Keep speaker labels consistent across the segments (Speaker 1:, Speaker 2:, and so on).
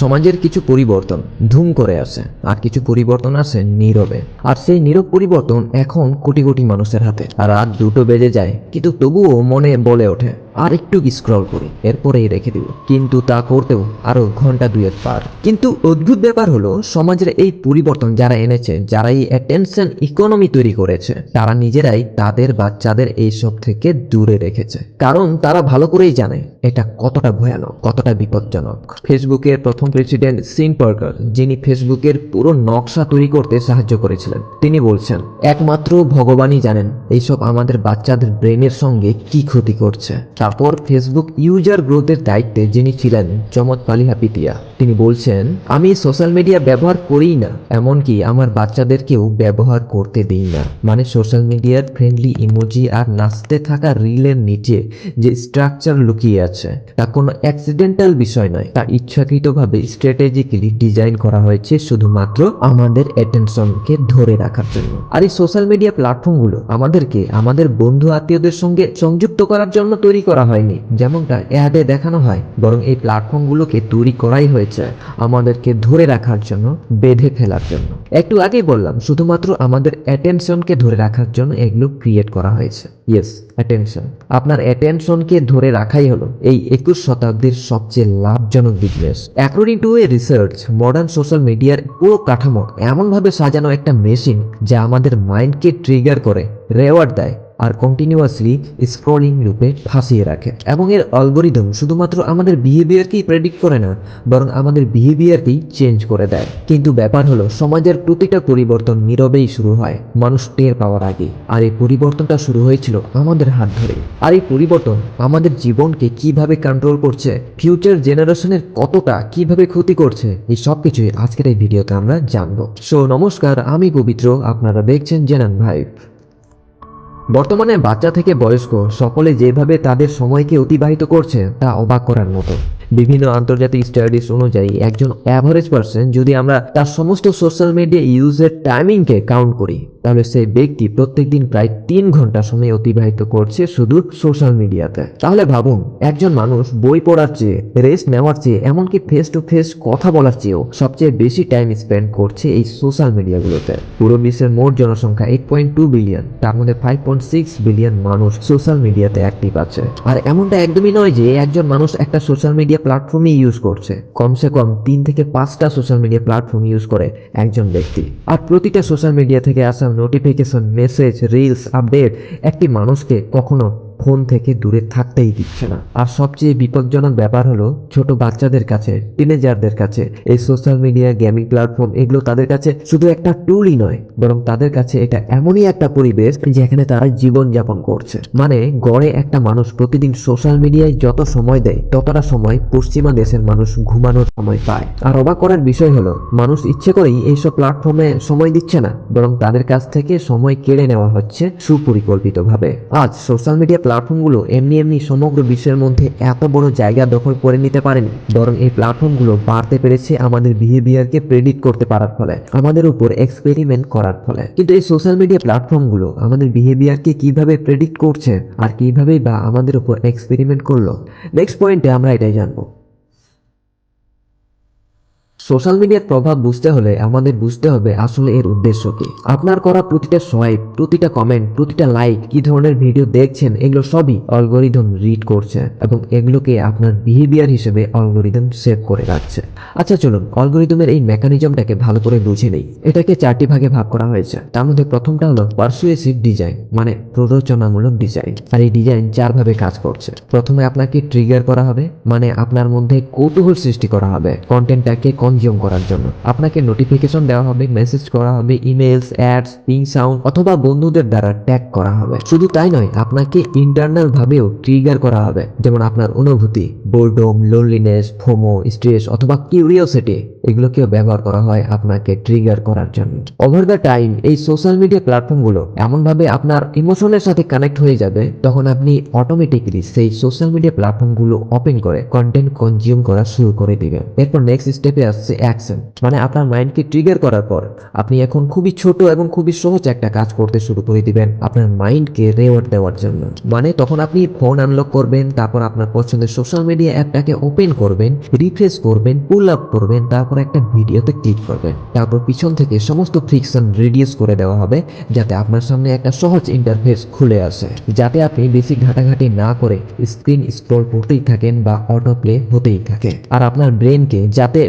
Speaker 1: সমাজের কিছু পরিবর্তন ধুম করে আছে, আর কিছু পরিবর্তন আছে নীরবে। আর সেই নীরব পরিবর্তন এখন কোটি কোটি মানুষের হাতে। আর রাত দুটো বেজে যায়, কিন্তু তবুও মনে বলে ওঠে আর একটু স্ক্রল করি, এরপরেই রেখে দিব। কিন্তু তা করতেও আরও ঘণ্টা দুয়েক পার। কিন্তু অদ্ভুত ব্যাপার হলো, সমাজের এই পরিবর্তন যারা এনেছে যারা এই অ্যাটেনশন ইকোনমি তৈরি করেছে, তারা নিজেরাই তাদের বাচ্চাদের এইসব থেকে দূরে রেখেছে। কারণ তারা ভালো করেই জানে এটা কতটা ভয়ানক, কতটা বিপজ্জনক। ফেসবুকের প্রথম প্রেসিডেন্ট সিন পার্কার, যিনি ফেসবুকের পুরো নকশা তৈরি করতে সাহায্য করেছিলেন, তিনি বলছেন, একমাত্র ভগবানই জানেন এইসব আমাদের বাচ্চাদের ব্রেনের সঙ্গে কি ক্ষতি করছে। তারপর ফেসবুক ইউজার গ্রোথের দায়িত্বে যিনি ছিলেন চমৎ পালিহাপিতিয়া তিনি বলছেন, আমি সোশ্যাল মিডিয়া ব্যবহার করিই না, এমনকি আমার বাচ্চাদেরকেও ব্যবহার করতে দিই না। মানে সোশ্যাল মিডিয়ার ফ্রেন্ডলি ইমোজি আর নাচতে থাকা রিলের নিচে যে স্ট্রাকচার লুকিয়ে আছে, তা কোনো অ্যাক্সিডেন্টাল বিষয় নয়। তা ইচ্ছাকৃতভাবে স্ট্র্যাটেজিক্যালি ডিজাইন করা হয়েছে শুধুমাত্র আমাদের অ্যাটেনশনকে ধরে রাখার জন্য। আর এই সোশ্যাল মিডিয়া প্ল্যাটফর্মগুলো আমাদেরকে, আমাদের বন্ধু আত্মীয়দের সঙ্গে সংযুক্ত করার জন্য তৈরি করা হয়নি, যেমনটা অ্যাডে দেখানো হয়, বরং এই প্ল্যাটফর্মগুলোকে তৈরি করাই হয়েছে আমাদেরকে ধরে রাখার জন্য, বেঁধে ফেলার জন্য। একটু আগেই বললাম, শুধুমাত্র আমাদের অ্যাটেনশনকে ধরে রাখার জন্য এগুলো ক্রিয়েট করা হয়েছে। ইয়েস অ্যাটেনশন আপনার অ্যাটেনশনকে ধরে রাখাই হলো এই একুশ শতাব্দীর সবচেয়ে লাভজনক business according to a research modern social মিডিয়ার পুরো কাঠামো এমনভাবে সাজানো একটা মেশিন যা আমাদের মাইন্ডকে ট্রিগার করে রেওয়ার্ড দেয়। আর কন্টিনিউয়াসলি স্ক্রলিং রূপে ফাঁসিয়ে রাখে। এবং এর অ্যালগোরিদম শুধুমাত্র আমাদের বিহেভিয়ারকেই প্রেডিক্ট করে না, বরং আমাদের বিহেভিয়ারকেই চেঞ্জ করে দেয়। কিন্তু ব্যাপার হলো, সমাজের প্রতিটা পরিবর্তন নীরবেই শুরু হয়, মানুষ টের পাওয়ার আগে আর এই পরিবর্তনটা শুরু হয়েছিল আমাদের হাত ধরে। আর এই পরিবর্তন আমাদের জীবনকে কীভাবে কন্ট্রোল করছে ফিউচার জেনারেশনের কতটা কীভাবে ক্ষতি করছে, এই সব কিছুই আজকের এই ভিডিওতে আমরা জানব। সো নমস্কার, আমি পবিত্র, আপনারা দেখছেন জেনান ভাই বর্তমানে বাচ্চা থেকে বয়স্ক সকলে যেভাবে তাদের সময়কে অতিবাহিত করছে, তা অবাক করার মতো। বিভিন্ন আন্তর্জাতিক স্টাডিজ অনুযায়ী একজন অ্যাভারেজ পার্সন যদি আমরা তার সমস্ত সোশ্যাল মিডিয়া ইউজের টাইমিংকে কাউন্ট করি তাহলে সেই ব্যক্তি প্রত্যেকদিন প্রায় তিন ঘণ্টা সময় অতিবাহিত করছে শুধু সোশ্যাল মিডিয়াতে তাহলে ভাবুন, একজন মানুষ বই পড়ার চেয়ে রেস্ট নেওয়ার চেয়ে, এমনকি ফেস টু ফেস কথা বলার চেয়েও সবচেয়ে বেশি টাইম স্পেন্ড করছে এই সোশ্যাল মিডিয়াগুলোতে পুরো বিশ্বের মোট জনসংখ্যা এইট পয়েন্ট টু বিলিয়ন তার মধ্যে ফাইভ পয়েন্ট সিক্স বিলিয়ন মানুষ সোশ্যাল মিডিয়াতে অ্যাক্টিভ আছে। আর এমনটা একদমই নয় যে একজন মানুষ একটা সোশ্যাল মিডিয়া প্ল্যাটফর্মই ইউজ করছে। কমসে কম তিন থেকে পাঁচটা সোশ্যাল মিডিয়া প্ল্যাটফর্ম ইউজ করে একজন ব্যক্তি। আর প্রতিটা সোশ্যাল মিডিয়া থেকে আসা নোটিফিকেশন মেসেজ রিলস আপডেট একটি মানুষকে কখনো ফোন থেকে দূরে থাকতেই দিচ্ছে না। আর সবচেয়ে বিপজ্জনক ব্যাপার হলো ছোট বাচ্চাদের কাছে টিনেজারদের কাছে, এই সোশ্যাল মিডিয়া গেমিং প্ল্যাটফর্ম এগুলো তাদের কাছে শুধু একটা টুলই নয়, বরং তাদের কাছে এটা এমনই একটা পরিবেশ যেখানে তারা জীবন যাপন করছে। মানে গড়ে একটা মানুষ প্রতিদিন সোশ্যাল মিডিয়ায় যত সময় দেয়, ততটা সময় পশ্চিমা দেশের মানুষ ঘুমানোর সময় পায়। আর অবাক করার বিষয় হলো, মানুষ ইচ্ছে করেই এইসব প্ল্যাটফর্মে সময় দিচ্ছে না, বরং তাদের কাছ থেকে সময় কেড়ে নেওয়া হচ্ছে সুপরিকল্পিতভাবে। আজ সোশ্যাল মিডিয়া প্ল্যাটফর্মগুলো এমনি এমনি সমগ্র বিশ্বের মধ্যে এত বড় জায়গা দখল করে নিতে পারেনি, বরং এই প্ল্যাটফর্মগুলো বাড়তে পেরেছে আমাদের বিহেভিয়ারকে প্রেডিক্ট করতে পারার ফলে, আমাদের উপর এক্সপেরিমেন্ট করার ফলে। কিন্তু এই সোশ্যাল মিডিয়া প্ল্যাটফর্মগুলো আমাদের বিহেভিয়ারকে কীভাবে প্রেডিক্ট করছে আর কিভাবেই বা আমাদের উপর এক্সপেরিমেন্ট করল? নেক্সট পয়েন্টে আমরা এটাই জানব। সোশ্যাল মিডিয়ার প্রভাব বুঝতে হলে আমাদের বুঝতে হবে আসলে এর উদ্দেশ্য কি। আপনার করা প্রতিটা সোয়াইপ প্রতিটা কমেন্ট প্রতিটা লাইক কি ধরনের ভিডিও দেখছেন, এগুলো সবই অ্যালগোরিদম রিড করছে এবং এগুলোকে আপনার বিহেভিয়ার হিসেবে অ্যালগোরিদম সেভ করে রাখছে। আচ্ছা চলুন অ্যালগোরিদমের এই মেকানিজমটাকে ভালো করে বুঝে নেই। এটাকে চারটি ভাগে ভাগ করা হয়েছে। তার মধ্যে প্রথমটা হলো পার্সুয়েসিভ ডিজাইন মানে প্ররোচনামূলক ডিজাইন আর এই ডিজাইন চারভাবে কাজ করছে। প্রথমে আপনাকে ট্রিগার করা হবে মানে আপনার মধ্যে কৌতূহল সৃষ্টি করা হবে। কন্টেন্টটাকে কনজিউম করার জন্য। আপনাকে নোটিফিকেশন দেওয়া হবে মেসেজ করা হবে ইমেলস অ্যাডস পিং সাউন্ড অথবা বন্ধুদের দ্বারা ট্যাগ করা হবে। শুধু তাই নয়, আপনাকে ইন্টারনাল ভাবেও ট্রিগার করা হবে। যেমন আপনার অনুভূতি বোর্ডম লোনলিনেস ফোমো স্ট্রেস অথবা কিউরিওসিটি এগুলোকেও ব্যবহার করা হয় আপনাকে ট্রিগার করার জন্য। ওভার দ্য টাইম এই সোশ্যাল মিডিয়া প্ল্যাটফর্মগুলো এমনভাবে আপনার ইমোশনের সাথে কানেক্ট হয়ে যাবে, তখন আপনি অটোমেটিকলি সেই সোশ্যাল মিডিয়া প্ল্যাটফর্মগুলো ওপেন করে কন্টেন্ট কনজিউম করা শুরু করে দিবেন। এরপর নেক্সট স্টেপে আসছে অ্যাকশন মানে আপনার মাইন্ডকে ট্রিগার করার পর আপনি এখন খুবই ছোট এবং খুবই সহজ একটা কাজ করতে শুরু করে দিবেন আপনার মাইন্ডকে রেওয়ার্ড দেওয়ার জন্য। মানে তখন আপনি ফোন আনলক করবেন, তারপর আপনার পছন্দের সোশ্যাল মিডিয়া অ্যাপটাকে ওপেন করবেন রিফ্রেশ করবেন পুল আপ করবেন, তারপর একটা ভিডিওতে ক্লিক করবেন। তারপর পিছন থেকে সমস্ত ফ্রিকশন রিডিউস করে দেওয়া হবে, যাতে আপনার সামনে একটা সহজ ইন্টারফেস খুলে আসে। যাতে আপনি বেশি ঘাটাঘাটি না করে স্ক্রিন স্ক্রল করতেই থাকেন বা অটো প্লে হতেই থাকে। আর আপনার ব্রেনকে যাতে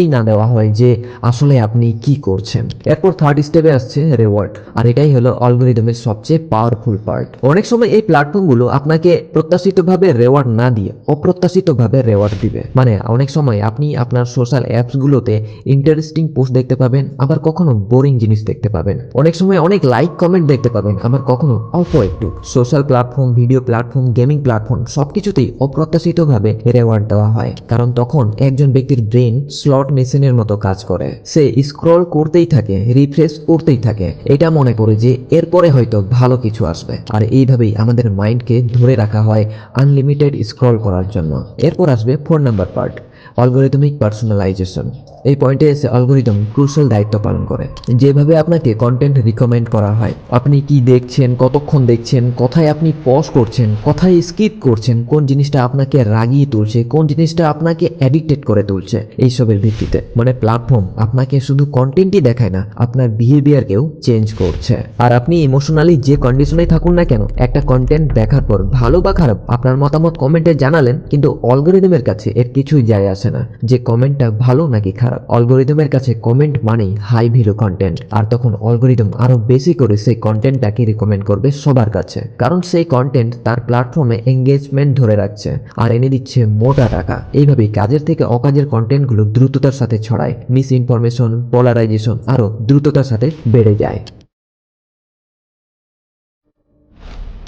Speaker 1: ভাবতেই না দেওয়া হয় যে আসলে আপনি কি করছেন। এরপর থার্ড স্টেপে আসছে রেওয়ার্ড আর এটাই হলো অ্যালগরিদমের সবচেয়ে পাওয়ারফুল পার্ট অনেক সময় এই প্ল্যাটফর্মগুলো আপনাকে প্রত্যাশিতভাবে রেওয়ার্ড না দিয়ে অপ্রত্যাশিতভাবে রেওয়ার্ড দিবে। মানে অনেক সময় আপনি আপনার সোশ্যাল অ্যাপসগুলোতে ইন্টারেস্টিং পোস্ট দেখতে পাবেন, আবার কখনো বোরিং জিনিস দেখতে পাবেন। অনেক সময় অনেক লাইক কমেন্ট দেখতে পাবেন, আবার কখনো অল্প একটু। Social platform video platform gaming platform সবকিছুতেই অপ্রত্যাশিতভাবে রেওয়ার্ড দেওয়া হয়। কারণ তখন একজন ব্যক্তির ব্রেন স্লট মেশিনের মতো কাজ করে। সে স্ক্রল করতেই থাকে রিফ্রেশ করতেই থাকে। এটা মনে করে যে এরপরে হয়তো ভালো কিছু আসবে। আর এইভাবেই আমাদের মাইন্ডকে ধরে রাখা হয় আনলিমিটেড স্ক্রল করার জন্য। এরপর আসবে four number part algorithmic personalisation এই পয়েন্টে এসে অ্যালগরিদম ক্রুশাল দায়িত্ব পালন করে। যেভাবে আপনাকে কন্টেন্ট রিকমেন্ড করা হয়, আপনি কি দেখছেন, কতক্ষণ দেখছেন, কোথায় আপনি পজ করছেন, কোথায় স্কিপ করছেন, কোন জিনিসটা আপনাকে রাগিয়ে তুলছে, কোন জিনিসটা আপনাকে অ্যাডিক্টেড করে তুলছে, এইসবের ভিত্তিতে। মানে প্ল্যাটফর্ম আপনাকে শুধু কন্টেন্টই দেখায় না, আপনার বিহেভিয়ারকেও চেঞ্জ করছে। আর আপনি ইমোশনালি যে কন্ডিশনেই থাকুন না কেন, একটা কন্টেন্ট দেখার পর ভালো বা খারাপ, আপনার মতামত কমেন্টে জানালেন, কিন্তু অ্যালগরিদমের কাছে এর কিছুই যায় আসে না, যে কমেন্টটা ভালো নাকি খারাপ? অলগোরিদমের কাছে কমেন্ট মানেই হাই ভ্যালু কন্টেন্ট আর তখন অলগোরিদম আরও বেশি করে সেই কন্টেন্টটাকে রিকমেন্ড করবে সবার কাছে। কারণ সেই কন্টেন্ট তার প্ল্যাটফর্মে এঙ্গেজমেন্ট ধরে রাখছে আর এনে দিচ্ছে মোটা টাকা। এইভাবেই কাজের থেকে অকাজের কন্টেন্টগুলো দ্রুততার সাথে ছড়ায়। মিস ইনফরমেশন পোলারাইজেশন আরও দ্রুততার সাথে বেড়ে যায়।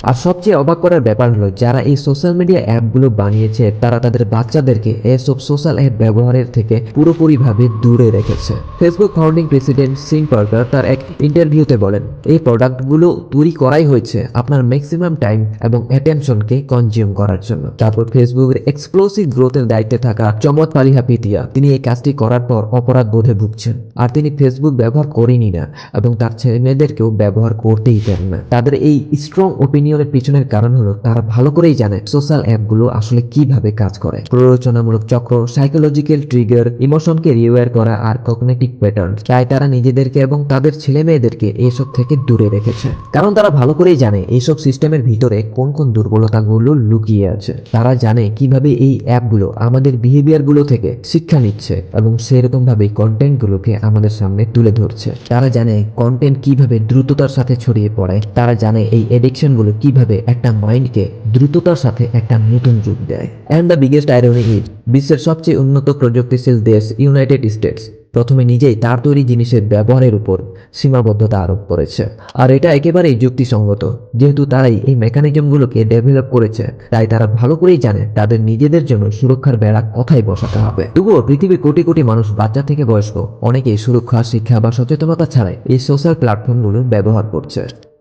Speaker 1: আর সবচেয়ে অবাক করার ব্যাপার হলো, যারা এই সোশ্যাল মিডিয়া অ্যাপগুলো বানিয়েছে, তারা তাদের বাচ্চাদেরকে এসব সোশ্যাল অ্যাপ ব্যবহারের থেকে পুরোপুরিভাবে দূরে রেখেছে। Facebook founding president Sean Parker তার এক ইন্টারভিউতে বলেন, এই প্রোডাক্টগুলো তৈরি করাই হয়েছে আপনার ম্যাক্সিমাম টাইম এবং অ্যাটেনশনকে কনজিউম করার জন্য। তারপর ফেসবুকের এক্সপ্লোসিভ গ্রোথের দায়িত্বে থাকা চমৎ পালিহা পিতিয়া, তিনি এই কাজটি করার পর অপরাধ বোধে ভুগছেন। আর তিনি ফেসবুক ব্যবহার করেনি না এবং তার ছেলে মেয়েদেরকেও ব্যবহার করতেই দেন না। তাদের এই স্ট্রং ওপিনিয়নের পিছনের কারণ হলো তারা ভালো করেই জানে সোশ্যাল অ্যাপগুলো আসলে কীভাবে কাজ করে। প্ররোচনামূলক চক্র সাইকোলজিক্যাল ট্রিগার ইমোশনকে রিওয়ার করা আর কগনেটিভ প্যাটার্ন তাই তারা নিজেদেরকে এবং তাদের ছেলে মেয়েদেরকে এসব থেকে দূরে রেখেছে। কারণ তারা ভালো করেই জানে এইসব সিস্টেমের ভিতরে কোন কোন দুর্বলতাগুলো লুকিয়ে আছে। তারা জানে কীভাবে এই অ্যাপগুলো আমাদের বিহেভিয়ারগুলো থেকে শিক্ষা নিচ্ছে এবং সেরকম ভাবে কন্টেন্টগুলোকে আমাদের সামনে তুলে ধরছে। তারা জানে কন্টেন্ট কীভাবে দ্রুততার সাথে ছড়িয়ে পড়ে। তারা জানে এই এডিকশনগুলো কীভাবে একটা মাইন্ডকে দ্রুততার সাথে একটা নতুন যুগ দেয়। And the biggest irony is বিশ্বের সবচেয়ে উন্নত প্রযুক্তিশীল দেশ ইউনাইটেড স্টেটস প্রথমে নিজেই তার তৈরি জিনিসের ব্যবহারের উপর সীমাবদ্ধতা আরোপ করেছে। আর এটা একেবারেই যুক্তিসঙ্গত। যেহেতু তারাই এই মেকানিজমগুলোকে ডেভেলপ করেছে, তাই তারা ভালো করেই জানে তাদের নিজেদের জন্য সুরক্ষার বেড়া কোথায় বসাতে হবে। তবুও পৃথিবীর কোটি কোটি মানুষ বাচ্চা থেকে বয়স্ক, অনেকেই সুরক্ষা, শিক্ষা বা সচেতনতা ছাড়াই এই সোশ্যাল প্ল্যাটফর্মগুলো ব্যবহার করছে।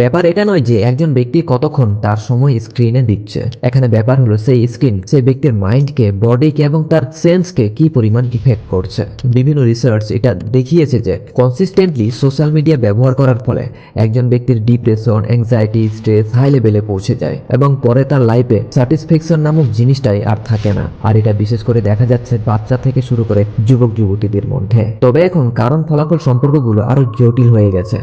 Speaker 1: ব্যাপার এটা নয় যে একজন ব্যক্তি কতক্ষণ তার সময় স্ক্রিনে দিচ্ছে। এখানে ব্যাপার হলো সেই স্ক্রিন সেই ব্যক্তির মাইন্ডকে বডিকে এবং তার সেন্সকে কি পরিমাণ ইফেক্ট করছে। বিভিন্ন রিসার্চ এটা দেখিয়েছে যে কনসিস্টেন্টলি সোশ্যাল মিডিয়া ব্যবহার করার ফলে একজন ব্যক্তির ডিপ্রেশন অ্যাংজাইটি স্ট্রেস হাই লেভেলে পৌঁছে যায় এবং পরে তার লাইফে স্যাটিসফ্যাকশন নামক জিনিসটাই আর থাকে না। আর এটা বিশেষ করে দেখা যাচ্ছে বাচ্চা থেকে শুরু করে যুবক যুবতীদের মধ্যে। তবে এখন কারণ ফলাফল সম্পর্কগুলো আরও জটিল হয়ে গেছে।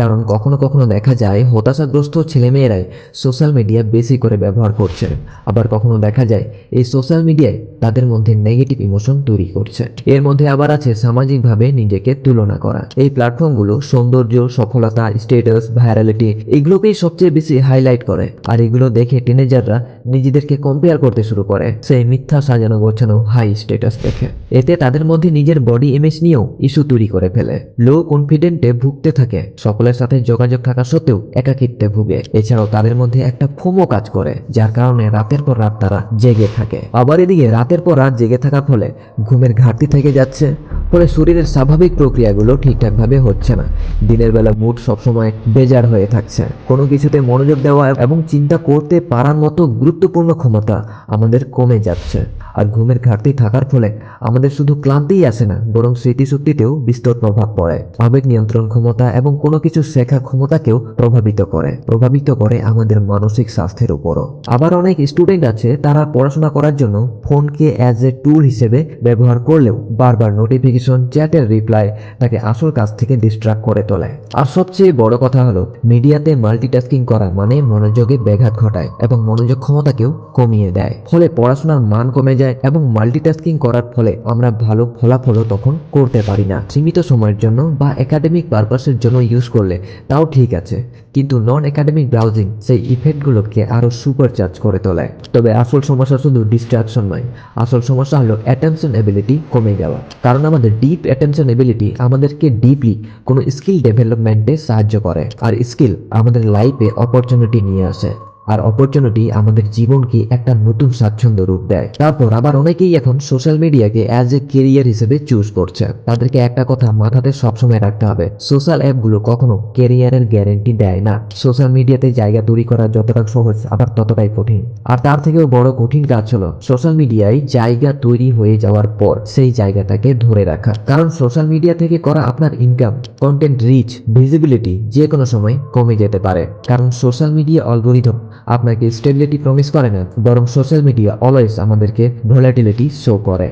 Speaker 1: কারণ কখনো কখনো দেখা যায় হতাশাগ্রস্ত ছেলেমেয়েরাই সোশ্যাল মিডিয়া বেশি করে ব্যবহার করছে আবার কখনো দেখা যায়, এই সোশ্যাল মিডিয়ায় তাদের মধ্যে নেগেটিভ ইমোশন তৈরি করছে। এর মধ্যে আবার আছে সামাজিকভাবে নিজেকে তুলনা করা। এই প্ল্যাটফর্মগুলো সৌন্দর্য, সফলতা স্টেটাস ভাইরালিটি এগুলোকেই সবচেয়ে বেশি হাইলাইট করে। আর এগুলো দেখে টিনেজাররা নিজেদেরকে কম্পেয়ার করতে শুরু করে। সেই মিথ্যা সাজানো গোছানো হাই স্ট্যাটাস দেখে। এতে তাদের মধ্যে নিজের বডি ইমেজ নিয়েও ইস্যু তৈরি করে ফেলে। লো কনফিডেন্টে ভুগতে থাকে। সকলের সাথে যোগাযোগ থাকা সত্ত্বেও একাকিত্বে ভুগে। এছাড়াও তাদের মধ্যে একটা ফোমো কাজ করে, যার কারণে রাতের পর রাত তারা জেগে থাকে। আবার এদিকে রাতের পর রাত জেগে থাকার ফলে ঘুমের ঘাটতি থেকে যাচ্ছে, ফলে শরীরের স্বাভাবিক প্রক্রিয়াগুলো ঠিকঠাকভাবে হচ্ছে না। দিনের বেলা মুড সবসময় বেজার হয়ে থাকছে। কোনো কিছুতে মনোযোগ দেওয়া এবং চিন্তা করতে পারার মতো গুরুত্বপূর্ণ ক্ষমতা আমাদের কমে যাচ্ছে। আর ঘুমের ঘাটতি থাকার ফলে আমাদের শুধু ক্লান্তিই আসে না, বরং স্মৃতিশক্তিতেও বিস্তর প্রভাব পড়ে। আবেগ নিয়ন্ত্রণ ক্ষমতা এবং কোনো কিছু শেখার ক্ষমতাকেও প্রভাবিত করে প্রভাবিত করে আমাদের মানসিক স্বাস্থ্যের উপরও। আবার অনেক স্টুডেন্ট আছে, তারা পড়াশোনা করার জন্য ফোনকে অ্যাজ এ টুল হিসেবে ব্যবহার করলেও বারবার নোটিফিকেশন চ্যাটের রিপ্লাই তাকে আসল কাজ থেকে ডিস্ট্রাক্ট করে তোলে। আর সবচেয়ে বড় কথা হলো মিডিয়াতে মাল্টিটাস্কিং করা মানে মনোযোগে ব্যাঘাত ঘটায় এবং মনোযোগ ক্ষমতাকেও কমিয়ে দেয়। ফলে পড়াশোনার মান কমে যায় এবং মাল্টিটাস্কিং করার ফলে আমরা ভালো ফলাফলও তখন করতে পারি না। সীমিত সময়ের জন্য বা একাডেমিক পারপাসের জন্য ইউজ করলে তাও ঠিক আছে। কিন্তু নন একাডেমিক ব্রাউজিং সেই ইফেক্টগুলোকে আরও সুপার চার্জ করে তোলে। তবে আসল সমস্যা শুধু ডিস্ট্রাকশন নয়, আসল সমস্যা হলো অ্যাটেনশন এবিলিটি কমে যাওয়া। কারণ আমাদের ডিপ অ্যাটেনশন এবিলিটি আমাদেরকে ডিপলি কোনো স্কিল ডেভেলপমেন্টে সাহায্য করে, আর স্কিল আমাদের লাইফে অপরচুনিটি নিয়ে আসে। আর অপরচুনিটি আমাদের জীবনকে একটা নতুন স্বাচ্ছন্দ্য রূপ দেয়। তারপর আবার অনেকেই এখন সোশ্যাল মিডিয়াকে অ্যাজ এ কেরিয়ার হিসেবে চুজ করছে। তাদেরকে একটা কথা মাথাতে সবসময় রাখতে হবে সোশ্যাল অ্যাপগুলো কখনো কেরিয়ারের গ্যারেন্টি দেয় না। সোশ্যাল মিডিয়াতে জায়গা তৈরি করা যতটা সহজ, আবার ততটাই কঠিন। আর তার থেকেও বড় কঠিন কাজ হলো সোশ্যাল মিডিয়ায় জায়গা তৈরি হয়ে যাওয়ার পর সেই জায়গাটাকে ধরে রাখা। কারণ সোশ্যাল মিডিয়া থেকে করা আপনার ইনকাম কন্টেন্ট রিচ ভিজিবিলিটি যে কোনো সময় কমে যেতে পারে। কারণ সোশ্যাল মিডিয়া অ্যালগোরিদম আপনাকে স্টেবিলিটি প্রমিস করে না, বরং সোশ্যাল মিডিয়া অলওয়েজ আমাদেরকে ভোলাটিলিটি শো করে।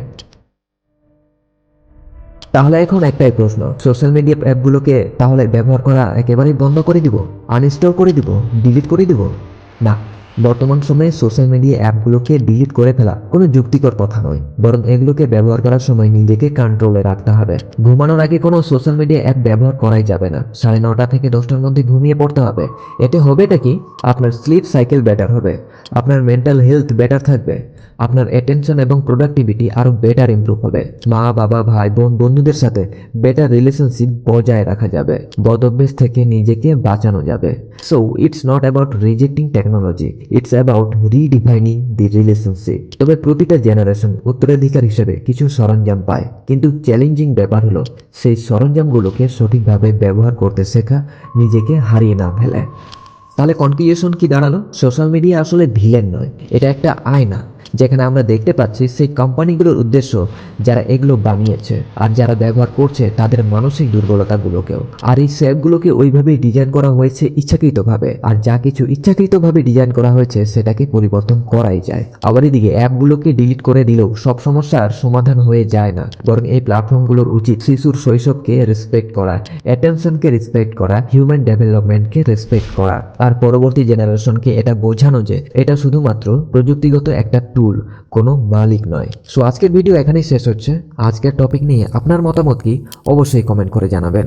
Speaker 1: তাহলে এখন একটাই প্রশ্ন সোশ্যাল মিডিয়া অ্যাপগুলোকে তাহলে ব্যবহার করা একেবারেই বন্ধ করে দিব আনইনস্টল করে দিব ডিলিট করে দিব? না। বর্তমান সময়ে সোশ্যাল মিডিয়া অ্যাপগুলোকে ডিলিট করে ফেলা কোনো যুক্তিকর কথা নয়, বরং এগুলোকে ব্যবহার করার সময় নিজেকে কন্ট্রোলে রাখতে হবে। ঘুমানোর আগে কোনো সোশ্যাল মিডিয়া অ্যাপ ব্যবহার করাই যাবে না। সাড়ে নটা থেকে দশটার মধ্যে ঘুমিয়ে পড়তে হবে। এতে হবেটা কি? আপনার স্লিপ সাইকেল বেটার হবে। আপনার মেন্টাল হেলথ বেটার থাকবে। আপনার অ্যাটেনশন এবং প্রোডাক্টিভিটি আরও বেটার ইমপ্রুভ হবে। মা, বাবা, ভাই, বোন, বন্ধুদের সাথে বেটার রিলেশনশিপ বজায় রাখা যাবে। বদ অভ্যেস থেকে নিজেকে বাঁচানো যাবে। So it's not about rejecting technology it's about redefining the relationship তবে প্রতিটা জেনারেশন উত্তরাধিকার হিসেবে কিছু সরঞ্জাম পায়। কিন্তু চ্যালেঞ্জিং ব্যাপার হলো, সেই সরঞ্জামগুলোকে সঠিকভাবে ব্যবহার করতে শেখা, নিজেকে হারিয়ে না ফেলে। তাহলে কনক্লুশন কি দাঁড়াল? সোশ্যাল মিডিয়া আসলে ভিলেন নয়, এটা একটা আয়না। যেখানে আমরা দেখতে পাচ্ছি সেই কোম্পানিগুলোর উদ্দেশ্য যারা এগুলো বানিয়েছে আর যারা ব্যবহার করছে তাদের মানসিক দুর্বলতাগুলোকেও। আর এই স্যাপগুলোকে ওইভাবেই ডিজাইন করা হয়েছে ইচ্ছাকৃতভাবে। আর যা কিছু ইচ্ছাকৃতভাবে ডিজাইন করা হয়েছে সেটাকে পরিবর্তন করাই যায়। আবার এদিকে অ্যাপগুলোকে ডিলিট করে দিলেও সব সমস্যার সমাধান হয়ে যায় না। বরং এই প্ল্যাটফর্মগুলোর উচিত শিশুর শৈশবকে রেসপেক্ট করা অ্যাটেনশনকে রেসপেক্ট করা হিউম্যান ডেভেলপমেন্টকে রেসপেক্ট করা। আর পরবর্তী জেনারেশনকে এটা বোঝানো যে এটা শুধুমাত্র প্রযুক্তিগত একটা টুল কোনো মালিক নয়। সো আজকের ভিডিও এখানেই শেষ হচ্ছে। আজকের টপিক নিয়ে আপনার মতামত কি? অবশ্যই কমেন্ট করে জানাবেন।